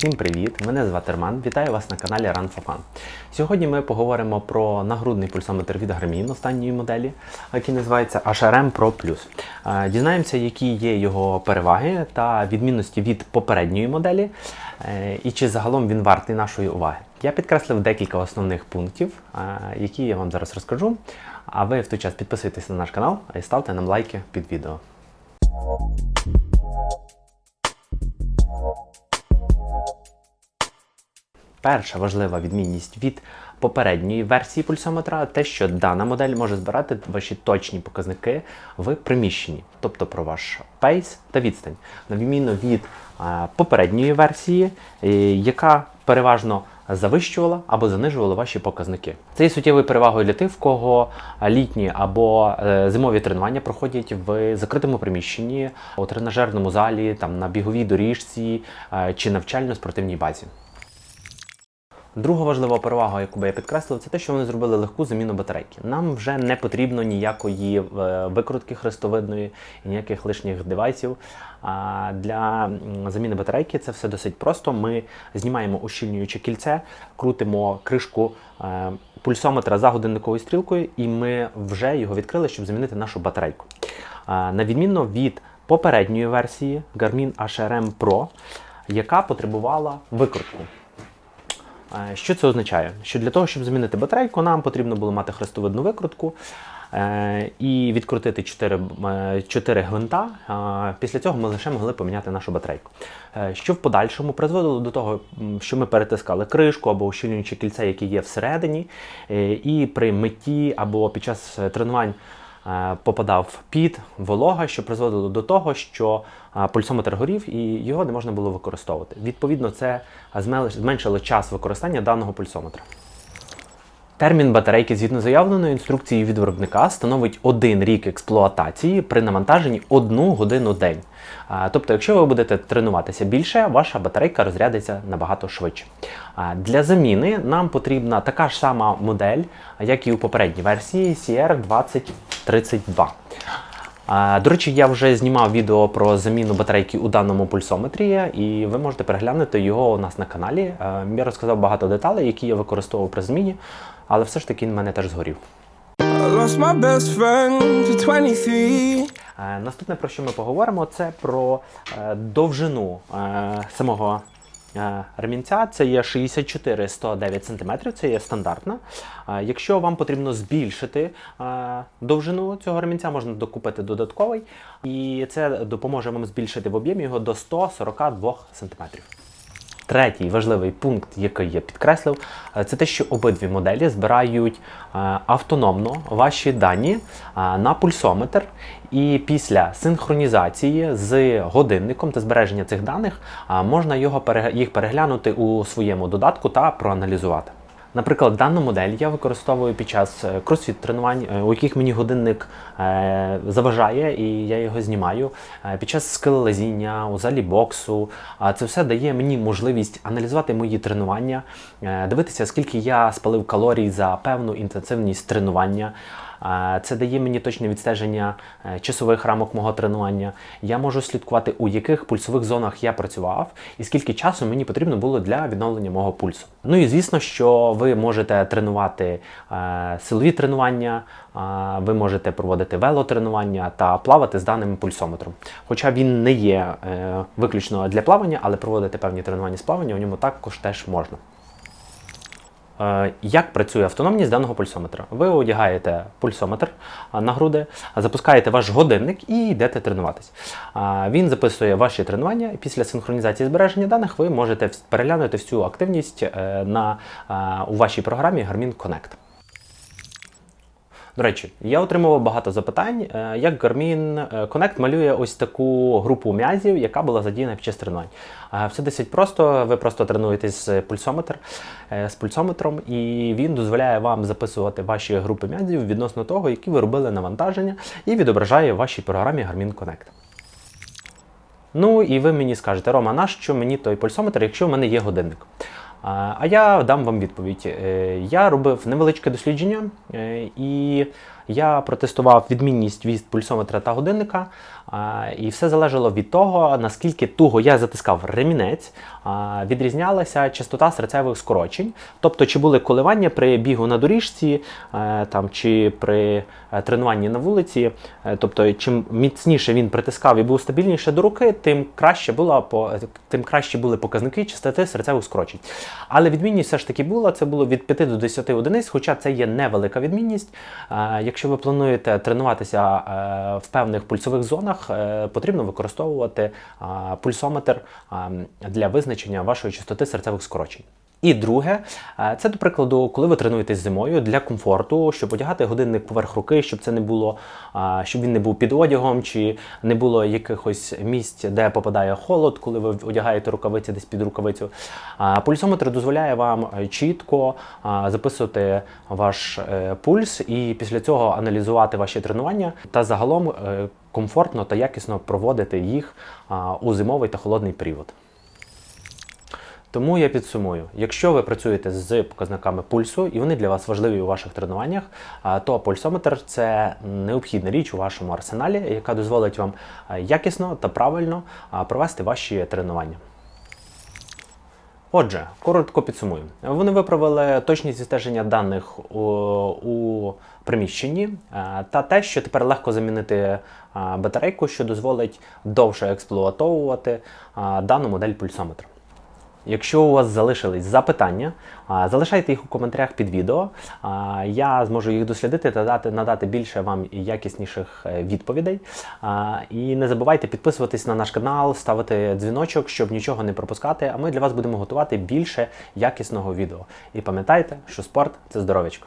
Всім привіт! Мене звати Роман. Вітаю вас на каналі Run for Fun. Сьогодні ми поговоримо про нагрудний пульсометр від Garmin останньої моделі, який називається HRM Pro Plus. Е, Дізнаємося, які є його переваги та відмінності від попередньої моделі, е, і чи загалом він вартий нашої уваги. Я підкреслив декілька основних пунктів, е, які я вам зараз розкажу. А ви в той час підписуйтесь на наш канал і ставте нам лайки під відео. Перша важлива відмінність від попередньої версії пульсометра те, що дана модель може збирати ваші точні показники в приміщенні, тобто про ваш пейс та відстань, на відміну від е, попередньої версії, е, яка переважно завищувала або занижувала ваші показники. Це є суттєвою перевагою для тих, в кого літні або е, зимові тренування проходять в закритому приміщенні, у тренажерному залі, там на біговій доріжці е, чи навчально-спортивній базі. Друга важлива перевага, яку би я підкреслив, це те, що вони зробили легку заміну батарейки. Нам вже не потрібно ніякої е, викрутки хрестовидної ніяких лишніх девайсів. А для заміни батарейки це все досить просто. Ми знімаємо ущільнююче кільце, крутимо кришку е, пульсометра за годинниковою стрілкою, і ми вже його відкрили, щоб замінити нашу батарейку. На відмінно від попередньої версії Garmin HRM Pro, яка потребувала викрутку. Що це означає? Що для того, щоб замінити батарейку, нам потрібно було мати хрестовидну викрутку е, і відкрутити 4, 4 гвинта. Е, Після цього ми лише могли поміняти нашу батарейку. Е, Що в подальшому призводило до того, що ми перетискали кришку або ущільнюючі кільце, які є всередині, і при митті або під час тренувань попадав під волога, що призводило до того, що е, пульсометр горів і його не можна було використовувати. Відповідно, це зменшило час використання даного пульсометра. Термін батарейки згідно заявленої інструкції від виробника становить один рік експлуатації при навантаженні 1 годину день. Тобто, якщо ви будете тренуватися більше, ваша батарейка розрядиться набагато швидше. Для заміни нам потрібна така ж сама модель, як і у попередній версії CR2032. До речі, я вже знімав відео про заміну батарейки у даному пульсометрі, і ви можете переглянути його у нас на каналі. Е, Я розказав багато деталей, які я використовував при зміні, але все ж таки він в мене теж згорів. Lost my best friend to 23. Е, Наступне, про що ми поговоримо, це про е, довжину е, самого ремінця. Це є 64-109 см, це є стандартна. Якщо вам потрібно збільшити довжину цього ремінця, можна докупити додатковий, і це допоможе вам збільшити в об'ємі його до 142 см. Третій важливий пункт, який я підкреслив, е, це те, що обидві моделі збирають е, автономно ваші дані е, на пульсометр, і після синхронізації з годинником та збереження цих даних можна його їх переглянути у своєму додатку та проаналізувати. Наприклад, дану модель я використовую під час е, кросфіт тренувань, е, у яких мені годинник е, заважає, і я його знімаю. Під час скелелазіння, у залі боксу. Це все дає мені можливість аналізувати мої тренування, дивитися, скільки я спалив калорій за певну інтенсивність тренування. Це дає мені точне відстеження е, часових рамок мого тренування. Я можу слідкувати, у яких пульсових зонах я працював, і скільки часу мені потрібно було для відновлення мого пульсу. Ну і звісно, що ви можете тренувати е, силові тренування, е, ви можете проводити велотренування та плавати з даним пульсометром. Хоча він не є виключно для плавання, але проводити певні тренування з плавання у ньому також теж можна. Е, Як працює автономність даного пульсометра? Ви одягаєте пульсометр на груди, запускаєте ваш годинник і йдете тренуватись. Він записує ваші тренування. Після синхронізації збереження даних ви можете переглянути всю активність е, на, у вашій програмі Garmin Connect. До речі, я отримував багато запитань, е, як Garmin е, Connect малює ось таку групу м'язів, яка була задіяна під час тренувань. Е, Все досить просто. Ви просто тренуєтесь з пульсометр з пульсометром, і він дозволяє вам записувати ваші групи м'язів відносно того, які ви робили навантаження, і відображає в вашій програмі Garmin Connect. Ну і ви мені скажете, Рома, нащо мені той пульсометр, якщо в мене є годинник? А я дам вам відповідь. Е, Я робив невеличке дослідження, е, і я протестував відмінність від пульсометра та годинника І все залежало від того, наскільки туго я затискав ремінець, відрізнялася частота серцевих скорочень. Тобто, чи були коливання при бігу на доріжці, е, там, чи при е, тренуванні на вулиці. Е, Тобто, чим міцніше він притискав і був стабільніше до руки, тим краще була тим краще були показники частоти серцевих скорочень. Але відмінність все ж таки була. Це було від 5 до 10 одиниць, хоча це є невелика відмінність. Якщо ви плануєте тренуватися в певних пульсових зонах, е, потрібно використовувати пульсометр для визначення вашої частоти серцевих скорочень. І друге, е, це до прикладу, коли ви тренуєтесь зимою для комфорту, щоб одягати годинник поверх руки, щоб це не було, щоб він не був під одягом, чи не було якихось місць, де попадає холод, коли ви одягаєте рукавиці десь під рукавицю. Пульсометр дозволяє вам чітко записувати ваш е, пульс і після цього аналізувати ваші тренування та загалом комфортно та якісно проводити їх у зимовий та холодний період. Тому я підсумую: якщо ви працюєте з показниками пульсу і вони для вас важливі у ваших тренуваннях, то пульсометр це необхідна річ у вашому арсеналі, яка дозволить вам якісно та правильно провести ваші тренування. Отже, коротко підсумую. Вони виправили точність стеження даних у, у приміщенні е, та те, що тепер легко замінити е, батарейку, що дозволить довше експлуатовувати е, дану модель пульсометра. Якщо у вас залишились запитання, залишайте їх у коментарях під відео. Я зможу їх дослідити та дати, надати більше вам якісніших е, відповідей. І не забувайте підписуватись на наш канал, ставити дзвіночок, щоб нічого не пропускати. А ми для вас будемо готувати більше якісного відео. І пам'ятайте, що спорт це здоров'ячко.